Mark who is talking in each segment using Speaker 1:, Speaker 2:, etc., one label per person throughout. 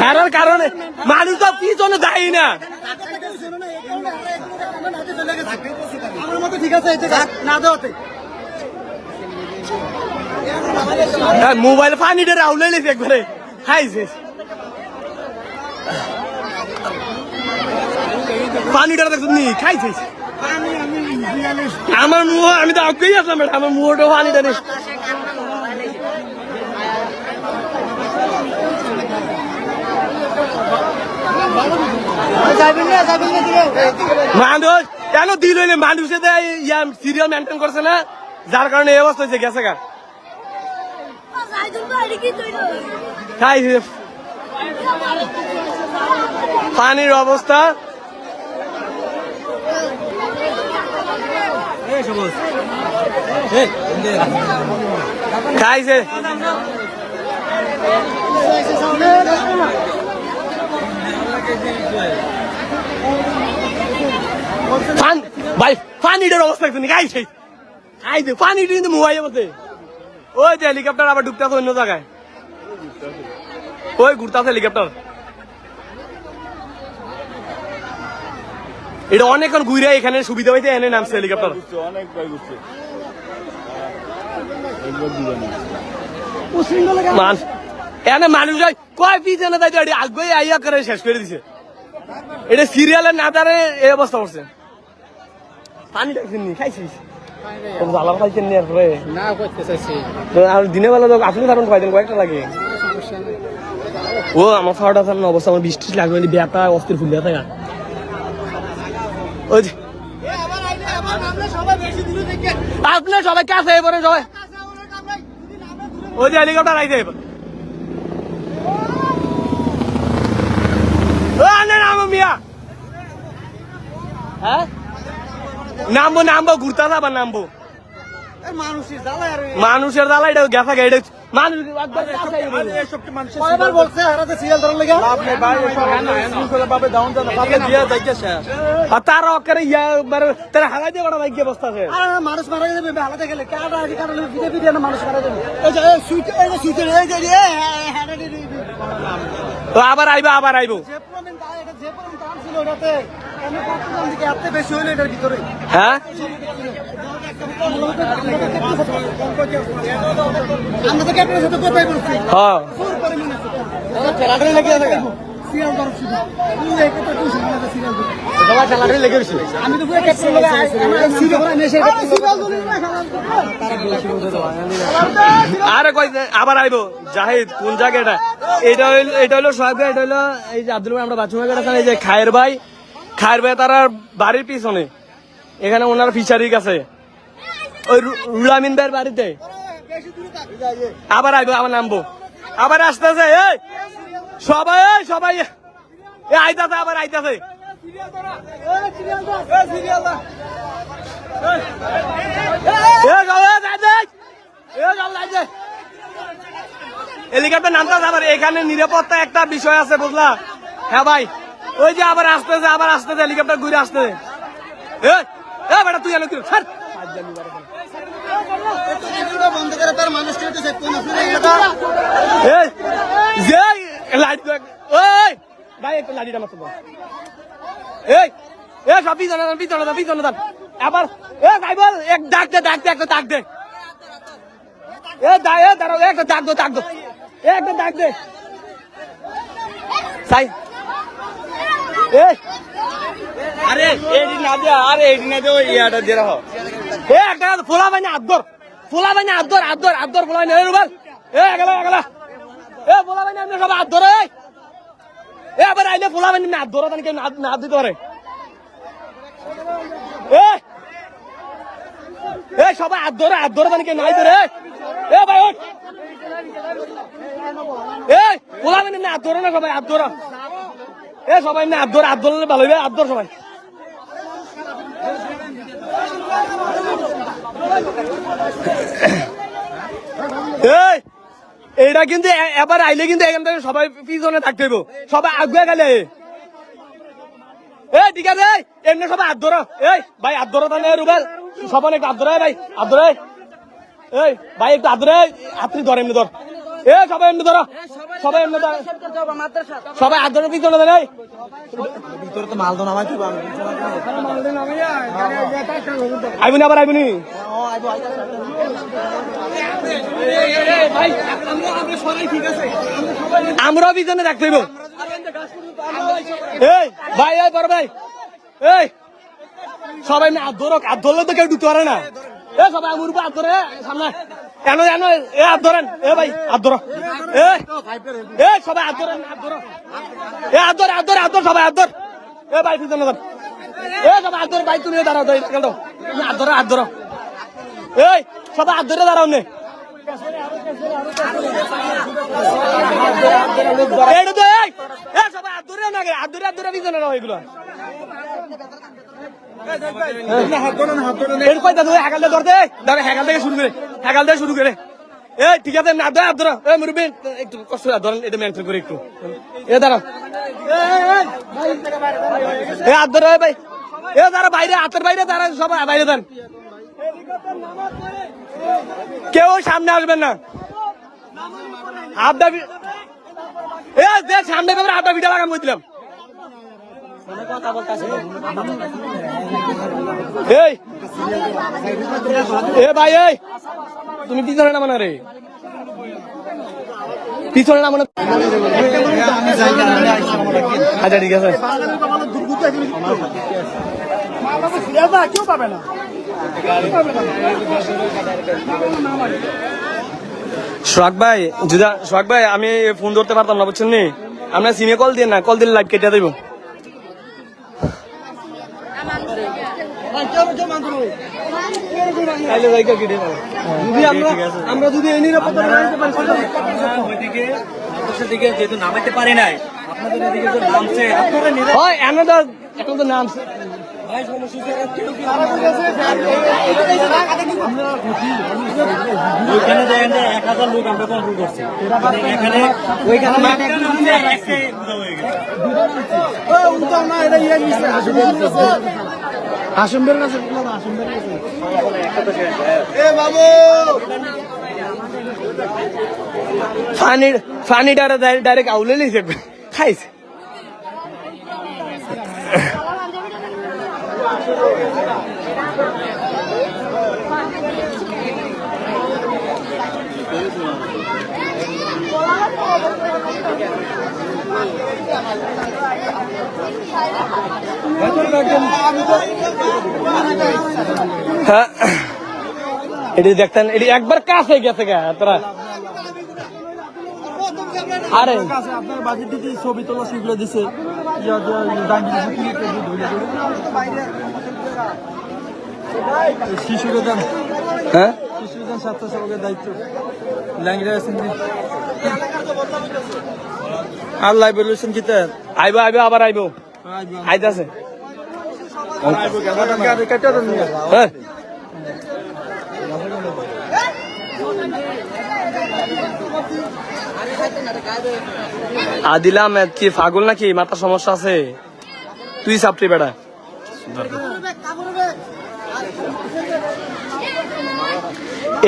Speaker 1: হারার কারণে মানুষ তো পিছনে দায়ী না।
Speaker 2: ঠিক আছে না দেওয়াতে
Speaker 1: হ্যাঁ, মোবাইল পানিটা রাউলে একবারে। খাইছে পানিটা দেখছ নি? খাইছিস? আমার মুহ আমি তো আগেই আসলাম আমার মুহটা পানিটা নেই মানুষ কেন দিল হইলে মানুষে ইয়া সিরিয়াল মেনটেন করছে না? যার কারণে অবস্থা হয়েছে, গেছে গা। পানির অবস্থা খাইছে। ভাই পানিটার অবস্থা একটু খাইছে। খাইছে। পানিটা কিন্তু মোবাইলের মধ্যে ওই যে হেলিকপ্টার আবার ঢুকতেছে অন্য জায়গায়। ওই ঘুরতেছে হেলিকপ্টার এটা অনেকক্ষণ ঘুরে এখানে সুবিধা হইতে এনে নামছে হেলিকপ্টার এনে মানুষ কয় তাই এটি আগে আইয়া করে শেষ করে দিছে। এটা সিরিয়ালের না তারে এই অবস্থা করছে। পানি ডাকছেন নি? খাইছিস জ্বালা খাইছেন নি এরপরে?
Speaker 2: না করতে চাইছি।
Speaker 1: তো আর দিনের বেলা তো আপনি কারণ কয়েকটা লাগে। ও আমার খাওয়াটা অবস্থা আমার বৃষ্টি লাগবে না ব্যাটা অস্থির ফুল থাকা ওই যে। আপনি সবাই কাছে এবারে সবাই। ওই যে হেলিকপ্টার আইছে। এবার মিয়া। হ্যাঁ? নামবো নামবো ঘুরতে আবার নামবো।
Speaker 2: মানুষের
Speaker 1: মানুষের এটা গেছা এটা তার অকারে ইয়া মানে তার হালাই দিয়ে আছে
Speaker 2: মানুষ মারা যাবে হালাতে গেলে মানুষ মারা যাবে
Speaker 1: আবার আইবো আবার আইবো হ্যাঁ
Speaker 2: বলছি
Speaker 1: হ্যাঁ।
Speaker 2: আছে
Speaker 1: আরে কই আবার আইবো। জাহিদ, কোন জায়গাটা এটা? হইল এটা হইল সোহাগ ভাই, এটা হইল এই যে আব্দুল ভাই, আমরা বাথরুমে গেছিলাম এই যে খায়ের ভাই। খায়ের ভাই তার বাড়ির পিছনে। এখানে ওনার ফিশারি কাছে ওই ভাইয়ের বাড়িতে। আবার আইবো, আবার নামবো। আবার আসতেছে সবাই সবাই। এ, আইতাছে, আবার আইতাছে। হেলিকপ্টার নামতে আবার এখানে নিরাপত্তা একটা বিষয় আছে, বুঝলা? হ্যাঁ ভাই। ওই যে আবার আসতেছে আবার আসতেছে হেলিকপ্টার ঘুরে আসতেছে। এ বেটা, তুই এনে কি? এই লাইট ওই ভাই একটু মারতে বল এই এ সব পিছনে দান পিছনে দান পিছনে দান আবার এ ভাই বল এক ডাক দে ডাক দে একটা ডাক দে এ দা এ দাঁড়াও একটা ডাক দো ডাক দো এ একটা ডাক দে সাই এই
Speaker 3: আরে এডি না দে আরে এডি না দে ওই ইয়াটা দিয়ে রাখো
Speaker 1: এ, একটা ফোলা বাইনা আদর ফোলা বাইনা আদর আদর আদর ফোলা বাইনা রুবাল এ গেলা গেলা এ ধরে এ, আবার আইলে বলা ভাই হাত ধরে কেউ হাত দিতে পারে। এ এ, সবাই হাত ধরে তানি কেউ নাই ধরে। এ, ভাই এ ভাই হাত ধরে না সবাই হাত এ, সবাই না হাত ধরলে ভালো হবে ধর সবাই। এই এইটা কিন্তু এবার আইলে কিন্তু এখান থেকে সবাই পিছনে থাকতে হইব। সবাই আগুয়ে গেলে। এই ঠিক আছে এমনি সবাই হাত ধরো। এই ভাই হাত ধরো তাহলে রুবেল। সবাই একটু হাত ধরো ভাই হাত ধরো এই। ভাই একটু হাত ধরো হাতটি ধর এমনি ধর। এ সবাই এমনি ধরো। সবাই এমনি ধরো। সবাই হাত ধরো পিছনে ধরে এই। আইবনি আবার আইবনি। আমরাও পিছনে থাকতে হইব। এই, ভাই, এই, বড় ভাই, এই। সবাই হাত ধরো, হাত ধরলে তো কেউ ঢুকতে পারে না। এ, সবাই আমার উপর হাত ধরে সামনে। কেন জানো এ ধরেন। এ, ভাই ধরো। এ এ, সবাই হাত ধরেন এ, হাত ধর, হাত সবাই ধর। এ, ভাই পিছনে ধর এ, সবাই ধর, ভাই, তুমি দাঁড়াও দাঁড়াও এই, সবাই হাত ধরে দাঁড়াও নে। এই হেকাল থেকে শুরু করে হেকাল থেকে শুরু করে। এ ঠিক আছে না ধরে ধরো। এ মুরব্বী, একটু কষ্ট ধরেন, এটা মেনটেন করে একটু। এ, দাঁড়াও। এ হাত ভাই। এ তারা বাইরে, হাতের বাইরে তারা সবাই, বাইরে দেন কেউ সামনে আসবেন না। সামনে ব্যাপারে ভিডিও লাগান বলছিলাম। এই এ ভাই এই তুমি পিছনে নামো না রে। পিছনে নামো না। আচ্ছা ঠিক আছে।
Speaker 2: কেউ পাবে না।
Speaker 1: সোহাগ ভাই যুদা সোহাগ ভাই আমি ফোন ধরতে পারতাম না বুঝছেন নি? আপনার সিমে কল দিয়ে না কল দিলে লাইভ কেটে দেবো।
Speaker 2: যদি আমরা আমরা যদি এই নিরাপত্তা না দিতে পারি
Speaker 3: ওইদিকে মানুষের দিকে যেহেতু নামাইতে পারি নাই আপনাদের নামছে আপনারা
Speaker 1: এখন তো এখন তো নাম
Speaker 3: ভাই সমস্যা ওইখানে দেখেন যে এক হাজার লোক আমরা কন্ট্রোল করছি। এখানে ওইখানে একটাই উদা গেছে।
Speaker 2: না এটা ইয়ে কাছে। হাসিম কাছে এ বাবু!
Speaker 1: ফানি ফানিটা ডাইরেক্ট আউলে লিখে খাইছে। হ্যাঁ এটি দেখতেন এটি একবার কাছে গেছে গা তোরা আরে।
Speaker 2: আপনার বাজেট দিতে ছবি তোলা সেগুলো দিছে। শিশুরে দেন
Speaker 1: হ্যাঁ?
Speaker 2: শিশুরে দেন স্বাস্থ্যসেবকের দায়িত্ব। ল্যাংরা আছেন আর লাইভ বলেছেন কি তার
Speaker 1: আইবো আইবো আবার আইবো। আইতাছে। হ্যাঁ। আদিলা আহমেদ কি পাগল নাকি? মাথার সমস্যা আছে। তুই সাপটি বেড়া।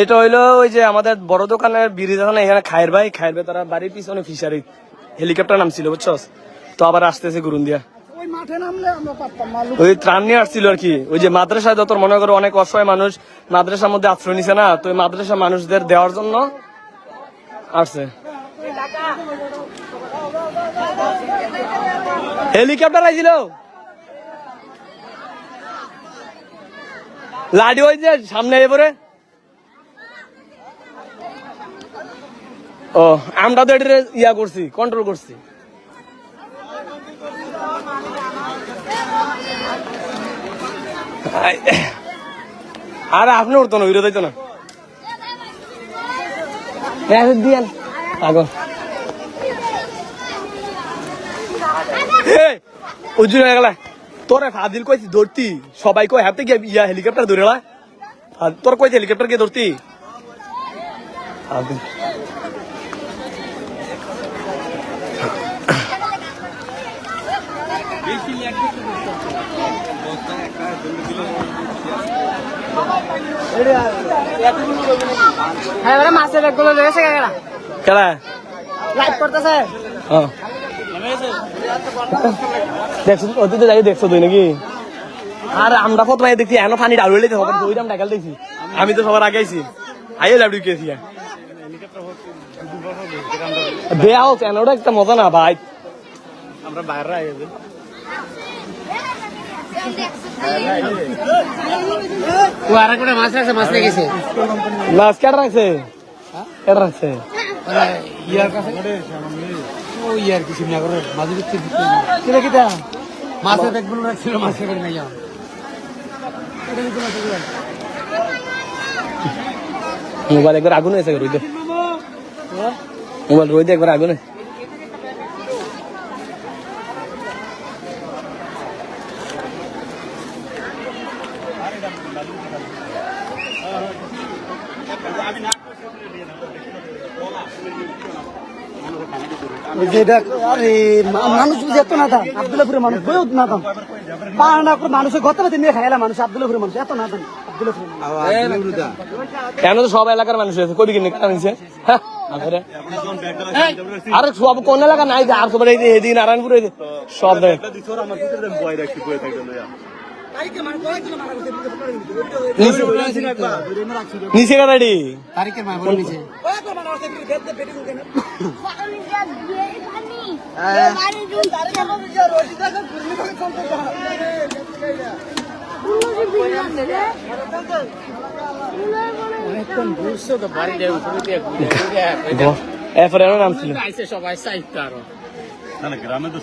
Speaker 1: এটা হইল ওই যে আমাদের বড় দোকানের বিড়ি দোকানে এখানে খায়ের ভাই খায়ের ভাই তারা বাড়ির পিছনে ফিশারি হেলিকপ্টার নামছিল বুঝছস? তো আবার আসতেছে গুরুন দিয়া।
Speaker 2: ওই
Speaker 1: ত্রাণ নিয়ে আসছিল আর কি। ওই যে মাদ্রাসা যত মনে করো অনেক অসহায় মানুষ মাদ্রাসার মধ্যে আশ্রয় নিছে না তো মাদ্রাসা মানুষদের দেওয়ার জন্য আসছে। হেলিকপ্টার আইছিল। লাডি ওই যে সামনে এবারে ও আমরা তো এটা ইয়া করছি কন্ট্রোল করছি। আর আপনি উঠতো না বিরোধ হইতো না। হ্যাঁ দিয়েন। পাগল উজ্জুর হয়ে গেলা তোরে ফাদিল কইছি ধরতি। সবাই কই হাতে গিয়ে ইয়া হেলিকপ্টার ধরে লা। তোর কইছি হেলিকপ্টার গিয়ে ধরতি।
Speaker 2: হ্যাঁ এবারে মাছের ব্যাগগুলো রয়েছে কাকা
Speaker 1: কেডা
Speaker 2: করতেছে?
Speaker 1: হ্যাঁ দেখছ ওই তো যাই দেখছ তুই নাকি? আর আমরা কত দেখছি এনো পানি ডাল হইলে সবার দুই দাম ডাকাল দেখছি আমি তো সবার আগে আইছি। আইয়ে লাভ ঢুকেছি দেয়া হোক এনোটা একটা মজা না ভাই। আমরা বাইরে আগে
Speaker 2: ও আর একটা মাছ রাখছে মাছ লেগেছে
Speaker 1: লাশ কেটে রাখছে? কেটে রাখছে?
Speaker 2: ইয়ার কাছে ও আর কিছু না করে মাঝে দিতে কিরে কিটা মাছের ব্যাগগুলো রাখছিল মাছের ব্যাগ নাই
Speaker 1: মোবাইল একবার আগুন হয়েছে রইতে মোবাইল রইতে একবার আগুন। হয়েছে।
Speaker 2: যেটা আরে মা- মানুষ এত না দাম আব্দুল্লাপুরের মানুষ বইও না দাম পাহাড়া করে মানুষের গত রাতে নিয়ে খাইলা মানুষ আব্দুল্লাপুরের মানুষ এত না দাম
Speaker 1: কেন তো সব এলাকার মানুষ আছে কবি কিনে হ্যাঁ, আরে সব কোন এলাকা নাই যে আর সবার এই যে এদিকে নারায়ণপুর এই সব দেয় নিচে কাটাডি
Speaker 2: তারিখের মা বলে নিছে
Speaker 1: এরপরে আমার নাম ছিল
Speaker 3: সবাই সাইড আরও
Speaker 4: না না গ্রামে তো